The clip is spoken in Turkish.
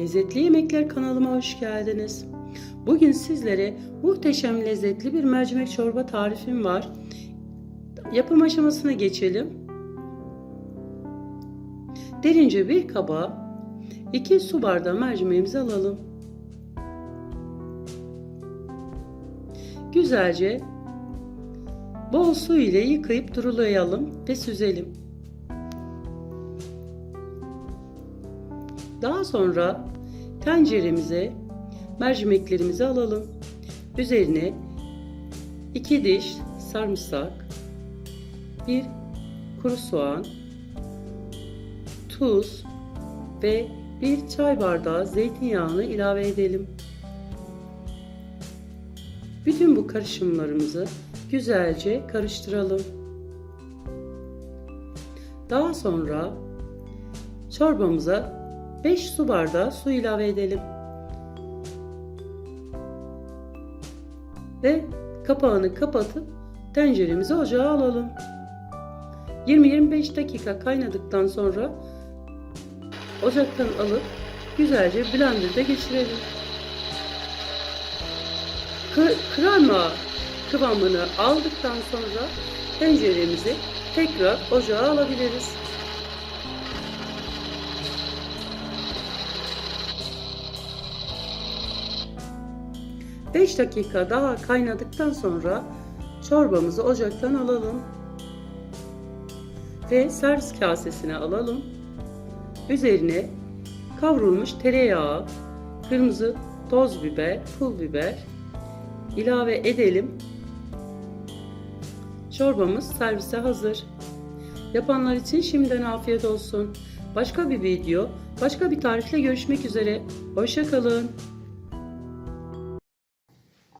Lezzetli Yemekler kanalıma hoş geldiniz. Bugün sizlere muhteşem lezzetli bir mercimek çorba tarifim var. Yapım aşamasına geçelim. Derince bir kaba 2 su bardağı mercimeğimizi alalım. Güzelce bol su ile yıkayıp durulayalım ve süzelim. Daha sonra tenceremize mercimeklerimizi alalım. Üzerine 2 diş sarımsak, 1 kuru soğan, tuz ve 1 çay bardağı zeytinyağını ilave edelim. Bütün bu karışımlarımızı güzelce karıştıralım. Daha sonra çorbamıza 5 su bardağı su ilave edelim. Ve kapağını kapatıp tenceremizi ocağa alalım. 20-25 dakika kaynadıktan sonra ocaktan alıp güzelce blenderda geçirelim. Krema kıvamını aldıktan sonra tenceremizi tekrar ocağa alabiliriz. Beş dakika daha kaynadıktan sonra çorbamızı ocaktan alalım ve servis kasesine alalım. Üzerine kavrulmuş tereyağı, kırmızı toz biber, pul biber ilave edelim. Çorbamız servise hazır. Yapanlar için şimdiden afiyet olsun. Başka bir video, başka bir tarifle görüşmek üzere. Hoşçakalın.